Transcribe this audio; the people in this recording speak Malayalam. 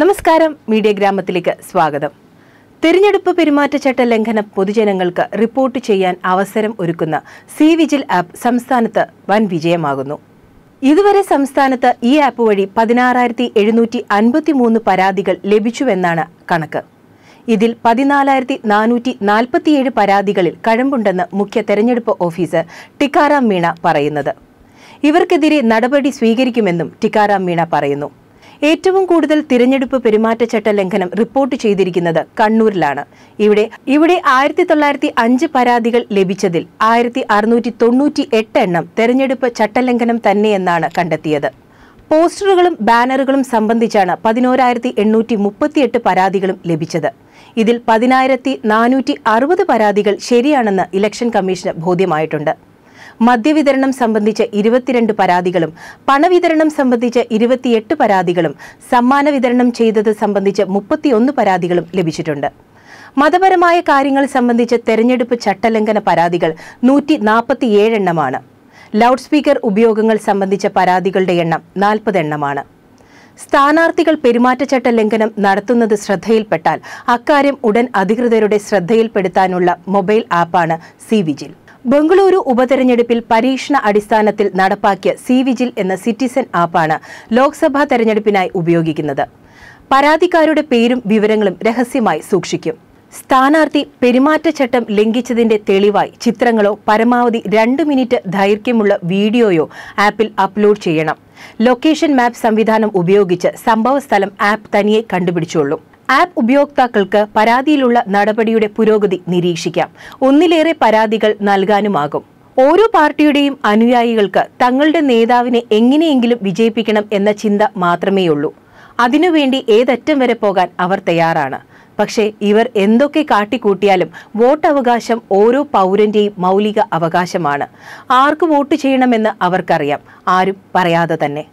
നമസ്കാരം. മീഡിയ ഗ്രാമത്തിലേക്ക് സ്വാഗതം. തിരഞ്ഞെടുപ്പ് പെരുമാറ്റച്ചട്ട ലംഘനം പൊതുജനങ്ങൾക്ക് റിപ്പോർട്ട് ചെയ്യാൻ അവസരം ഒരുക്കുന്ന സി വിജിൽ ആപ്പ് സംസ്ഥാനത്ത് വൻ വിജയമാകുന്നു. ഇതുവരെ സംസ്ഥാനത്ത് ഈ ആപ്പ് വഴി പതിനാറായിരത്തി എഴുന്നൂറ്റി അൻപത്തിമൂന്ന് പരാതികൾ ലഭിച്ചുവെന്നാണ് കണക്ക്. ഇതിൽ പതിനാലായിരത്തി നാനൂറ്റി നാൽപ്പത്തിയേഴ് പരാതികളിൽ കഴമ്പുണ്ടെന്ന് മുഖ്യ തെരഞ്ഞെടുപ്പ് ഓഫീസർ ടിക്കാറാം മീണ പറയുന്നത്. ഇവർക്കെതിരെ നടപടി സ്വീകരിക്കുമെന്നും ടിക്കാറാം മീണ പറയുന്നു. ഏറ്റവും കൂടുതൽ തിരഞ്ഞെടുപ്പ് പെരുമാറ്റച്ചട്ട ലംഘനം റിപ്പോർട്ട് ചെയ്തിരിക്കുന്നത് കണ്ണൂരിലാണ്. ഇവിടെ ഇവിടെ ആയിരത്തി തൊള്ളായിരത്തി അഞ്ച് പരാതികൾ ലഭിച്ചതിൽ ആയിരത്തി അറുന്നൂറ്റി തൊണ്ണൂറ്റി എട്ട് എണ്ണം തെരഞ്ഞെടുപ്പ് ചട്ടലംഘനം തന്നെയെന്നാണ് കണ്ടെത്തിയത്. പോസ്റ്ററുകളും ബാനറുകളും സംബന്ധിച്ചാണ് പതിനോരായിരത്തി എണ്ണൂറ്റി മുപ്പത്തിയെട്ട് പരാതികളും ലഭിച്ചത്. ഇതിൽ പതിനായിരത്തി നാനൂറ്റി അറുപത് പരാതികൾ ശരിയാണെന്ന് ഇലക്ഷൻ കമ്മീഷന് ബോധ്യമായിട്ടുണ്ട്. മദ്യവിതരണം സംബന്ധിച്ച ഇരുപത്തിരണ്ട് പരാതികളും പണവിതരണം സംബന്ധിച്ച് ഇരുപത്തിയെട്ട് പരാതികളും സമ്മാന വിതരണം ചെയ്തത് സംബന്ധിച്ച് മുപ്പത്തിയൊന്ന് പരാതികളും ലഭിച്ചിട്ടുണ്ട്. മതപരമായ കാര്യങ്ങൾ സംബന്ധിച്ച തെരഞ്ഞെടുപ്പ് ചട്ടലംഘന പരാതികൾ നൂറ്റി നാൽപ്പത്തിയേഴെണ്ണമാണ് ലൗഡ് സ്പീക്കർ ഉപയോഗങ്ങൾ സംബന്ധിച്ച പരാതികളുടെ എണ്ണം നാൽപ്പത് എണ്ണമാണ്. സ്ഥാനാർത്ഥികൾ പെരുമാറ്റച്ചട്ട ലംഘനം നടത്തുന്നത് ശ്രദ്ധയിൽപ്പെട്ടാൽ അക്കാര്യം ഉടൻ അധികൃതരുടെ ശ്രദ്ധയിൽപ്പെടുത്താനുള്ള മൊബൈൽ ആപ്പാണ് സി വിജിൽ. ബംഗളൂരു ഉപതെരഞ്ഞെടുപ്പിൽ പരീക്ഷണ അടിസ്ഥാനത്തിൽ നടപ്പാക്കിയ സി വിജിൽ എന്ന സിറ്റിസൺ ആപ്പാണ് ലോക്സഭാ തെരഞ്ഞെടുപ്പിനായി ഉപയോഗിക്കുന്നത്. പരാതിക്കാരുടെ പേരും വിവരങ്ങളും രഹസ്യമായി സൂക്ഷിക്കും. സ്ഥാനാർത്ഥി പെരുമാറ്റച്ചട്ടം ലംഘിച്ചതിന്റെ തെളിവായി ചിത്രങ്ങളോ പരമാവധി രണ്ട് മിനിറ്റ് ദൈർഘ്യമുള്ള വീഡിയോയോ ആപ്പിൽ അപ്ലോഡ് ചെയ്യണം. ലൊക്കേഷൻ മാപ്പ് സംവിധാനം ഉപയോഗിച്ച് സംഭവസ്ഥലം ആപ്പ് തനിയെ കണ്ടുപിടിച്ചോളും ആപ്പ് ഉപയോക്താക്കൾക്ക് പരാതിയിലുള്ള നടപടിയുടെ പുരോഗതി നിരീക്ഷിക്കാം. ഒന്നിലേറെ പരാതികൾ നൽകാനുമാകും. ഓരോ പാർട്ടിയുടെയും അനുയായികൾക്ക് തങ്ങളുടെ നേതാവിനെ എങ്ങനെയെങ്കിലും വിജയിപ്പിക്കണം എന്ന ചിന്ത മാത്രമേയുള്ളൂ. അതിനുവേണ്ടി ഏതറ്റം വരെ പോകാൻ അവർ തയ്യാറാണ്. പക്ഷേ ഇവർ എന്തൊക്കെ കാട്ടിക്കൂട്ടിയാലും വോട്ട് അവകാശം ഓരോ പൗരന്റെയും മൗലിക അവകാശമാണ്. ആർക്ക് വോട്ട് ചെയ്യണമെന്ന് അവർക്കറിയാം. ആരും പറയാതെ തന്നെ.